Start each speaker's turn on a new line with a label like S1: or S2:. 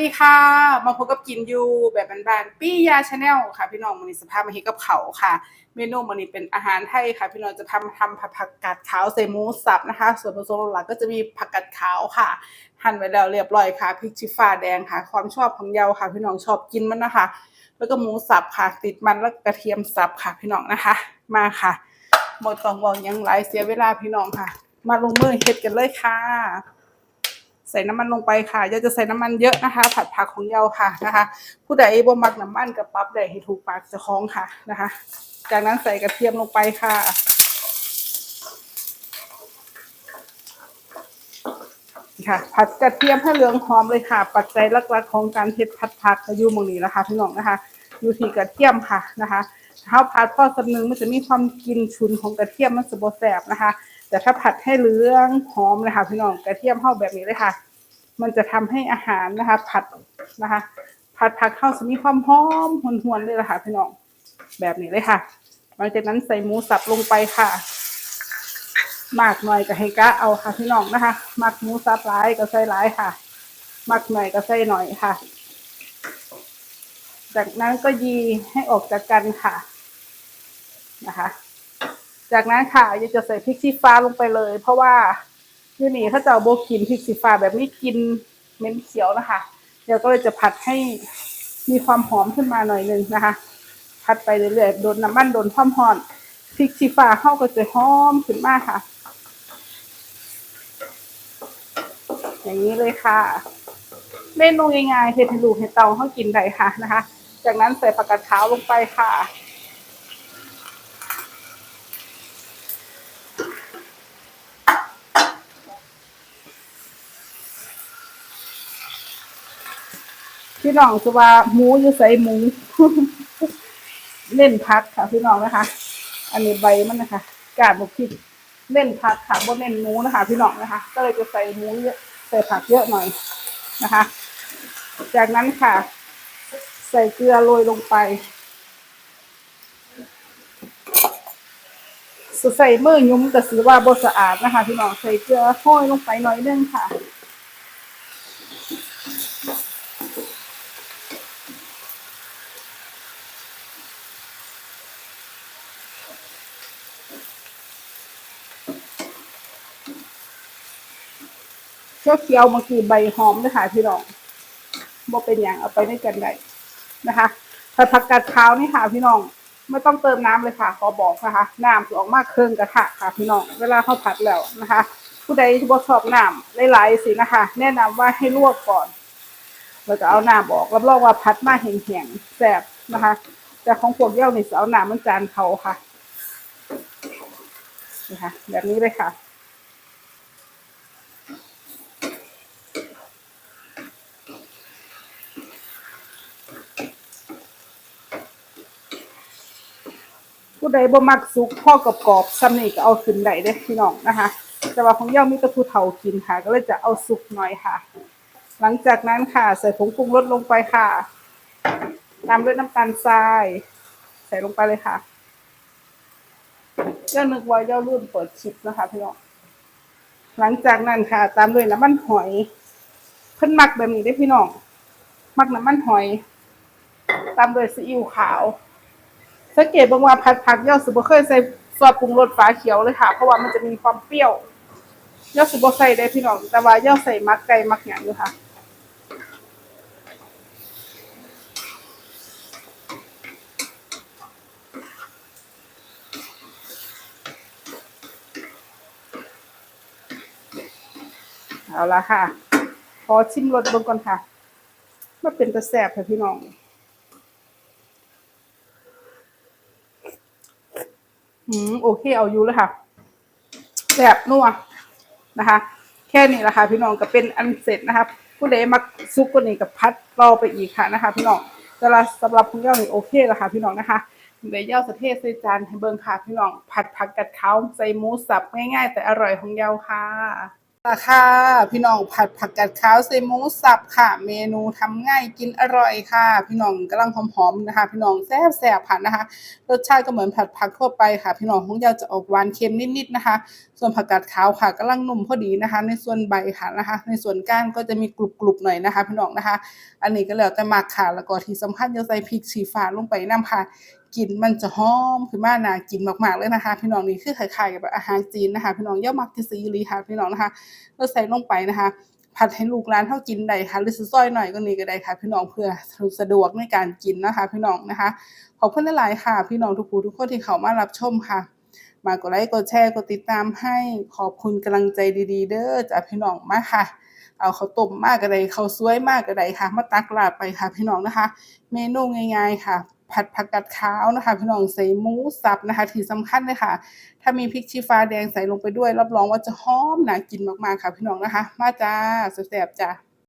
S1: ดีค่ะ มาพบกับกินยูแบบบานๆปี้ยาชาแนลค่ะ พี่น้องมันนี้สภาพมาเฮ็ดกับเขาค่ะ เมนูมันนี้เป็นอาหารไทยค่ะ พี่น้องจะทำทำผัดผักกาดขาวใส่หมูสับนะคะ ส่วนผสมหลักก็จะมีผักกาดขาวค่ะ หั่นไว้แล้วเรียบร้อยค่ะพริกชี้ฟ้าแดงค่ะ ความชอบของเยาค่ะ พี่น้องชอบกินมันนะคะ แล้วก็หมูสับค่ะ ติดมันแล้วก็กระเทียมสับค่ะ พี่น้องนะคะ มาค่ะหมดต้องบอกยังไรเสียเวลาพี่น้องค่ะ มาลงมือเฮ็ดกันเลยค่ะ ใส่น้ำมันลงไปค่ะอย่าจะใส่น้ำมันเยอะนะคะ ผัดผักของเยาค่ะนะคะ ผู้ใดบ่มักน้ำมันกับปรับได้ให้ถูกปากจะคล้องค่ะนะคะ จากนั้นใส่กระเทียมลงไปค่ะค่ะ ผัดกระเทียมให้เหลืองหอมเลยค่ะ ปัจจัยหลักๆของการเผ็ดผัดผักอยู่มงนี้นะคะพี่น้องนะคะอยู่ที่กระเทียมค่ะนะคะถ้าผัดพอสักนึงมันจะมีความกินฉุนของกระเทียมมันจะบแสบนะคะ แต่ถ้าผัดให้เหลืองหอมเลยค่ะพี่น้องกระเทียมเข้าแบบนี้เลยค่ะ มันจะทำให้อาหารนะคะ ผัดนะคะ ผัดผักเข้าจะมีความหอมหวนๆเลยละค่ะพี่น้องแบบนี้เลยค่ะ หลังจากนั้นใส่หมูสับลงไปค่ะมากหน่อยก็ให้กะเอาค่ะพี่น้องนะคะมักหมูสับหลายก็ใส่หลายค่ะมักหน่อยก็ใส่หน่อยค่ะ จากนั้นก็ยีให้ออกจากกันค่ะนะคะ จากนั้นค่ะจะจะใส่พริกชี้ฟ้าลงไปเลย เพราะว่า ที่นี่ถ้าจะเอาโบกินพริกชี้ฟ้าแบบนี้กินเม็นเขียวนะคะ เดี๋ยวก็เลยจะผัดให้มีความหอมขึ้นมาหน่อยหนึงนะคะ ผัดไปเรื่อยๆโดนน้ำมันโดนความร้อนพริกชี้ฟ้าเข้าก็จะหอมขึ้นมากค่ะ อย่างนี้เลยค่ะเมนูง่ายๆเฮ็ดให้ลูกให้เตาเขากินได้ค่ะนะคะ จากนั้นใส่ผักกาดขาวลงไปค่ะ พี่น้องจะว่าหมูอยู่ใส่หมู เล่นพักค่ะ พี่น้องนะคะ อันนี้ใบมันนะคะ กาดบุกพริกเล่นพักค่ะบนเล่นหมูนะคะ พี่น้องนะคะ ก็เลยจะใส่หมูเยอะใส่ผักเยอะหน่อยนะคะ จากนั้นค่ะ ใส่เกลือโรยลงไปใส่เมื่อยุ้มแต่สีว่าบสะอาดนะคะ พี่น้องใส่เกลือห้อยลงไปหน่อยนึงค่ะ เขียวเขียวๆบางทีใบหอมนะคะพี่น้องบ่เป็นอย่างเอาไปด้วยกันได้นะคะผัดผักกาดขาวนี่ค่ะพี่น้องไม่ต้องเติมน้ำเลยค่ะ ขอบอกนะคะน้ำจะออกมากเครื่องกระทะค่ะ พี่น้องเวลาเขาผัดแล้วนะคะ ผู้ใดที่บ่ชอบน้ำหลายๆสินะคะ แนะนำว่าให้ลวกก่อนแล้วก็เอาน้ำออกรับรองว่าผัดมาแห้งๆแซ่บนะคะ แต่ของพวกเย้านี่จะเอาน้ำมันจานเขาค่ะนะคะแบบนี้เลยค่ะ ผู้ใดบ่มักสุกพ่อกรอบๆซ้ำนี่ก็เอาขึ้นได้เด้พี่น้องนะคะ แต่ว่าของเย่ามีต่ผู้เฒ่ากินค่ะ ก็เลยจะเอาสุกหน่อยค่ะ หลังจากนั้นค่ะ ใส่ผงปรุงรสลงไปค่ะตามด้วยน้ำตาลทราย ใส่ลงไปเลยค่ะเย่านึกว่าเย่ารุ่นเปิดคลิปนะคะพี่น้องหลังจากนั้นค่ะ ตามด้วยน้ำมันหอยเพิ่นมักแบบนี้ได้พี่น้องมักน้ำมันหอย ตามด้วยซีอิ๊วขาว สังเกตบางว่าผัดผักยอดสุบเคยใส่ซอสปรุงรสฟ้าเขียวเลยค่ะ เพราะว่ามันจะมีความเปรี้ยวยอดสุบใส่ได้พี่น้อง แต่ว่ายอดใส่มักไก่มักหยังอยู่ค่ะเอาละค่ะขอชิมรสบิ่งก่อนค่ะว่าเป็นตะแสบค่ะพี่น้อง อืมโอเคเอาอยู่แล้วค่ะแบบนัวนะคะ แค่นี้แหละค่ะพี่น้องก็เป็นอันเสร็จนะคะผู้ใดมักซุปก็นี่กับพัดรอไปอีกค่ะนะคะ พี่น้องแต่ละสำหรับคุณเจ้านี่โอเคแล้วค่ะพี่น้องนะคะเดี๋ยวเย่าสะเทศใส่จานให้เบิ่งค่ะพี่น้องผัดผักกัดเขาใส่หมูสับง่ายๆ แต่อร่อยของเย่าค่ะ ราคาพี่น้องผัดผักกัดขาวใส่หมูสับค่ะ เมนูทำง่ายกินอร่อยค่ะ พี่น้องกำลังหอมๆนะคะ พี่น้องแซ่บๆผัดนะคะ รสชาติก็เหมือนผัดผักทั่วไปค่ะ พี่น้องของเราจะออกหวานเค็มนิดๆนะคะ ส่วนผักกาดขาวค่ะกำลังนุ่มพอดีนะคะ ในส่วนใบค่ะนะคะ ในส่วนก้านก็จะมีกรุบๆหน่อยนะคะ พี่น้องนะคะ อันนี้ก็แล้วแต่มักค่ะแล้วก็ที่สำคัญจะใส่พริกชี้ฟ้าลงไปน้ำค่ะ กลิ่นมันจะหอมขึ้นมาน่ากินมากๆเลยนะคะ พี่น้องนี่คือคล้ายๆกับอาหารจีนนะคะ พี่น้องย่อมักที่ซีรีค่ะพี่น้องนะคะแล้วใส่ลงไปนะคะ ผัดให้ลูกร้านเท่ากินได้ค่ะหรือสิซอยหน่อยก็นี่ก็ได้ค่ะ พี่น้องเพื่อสะดวกในการกินนะคะ พี่น้องนะคะขอบคุณหลายๆค่ะ พี่น้องทุกผู้ทุกคนที่เข้ามารับชมค่ะ มากดไลค์กดแชร์กดติดตามให้ขอบคุณกำลังใจดีๆ เด้อจากพี่น้องมากค่ะเอาข้าวต้มมากก็ได้ข้าวสวยมากก็ได้ค่ะ มาตักลาดไปค่ะพี่น้องนะคะ เมนูง่ายๆค่ะ ผัดผักกัดขาวนะคะ พี่น้องใส่หมูสับนะคะ ที่สำคัญเลยค่ะ ถ้ามีพริกชี้ฟ้าแดงใส่ลงไปด้วย รับรองว่าจะหอมนะกินมากๆค่ะ พี่น้องนะคะ มาจ้าแซ่บๆจ้า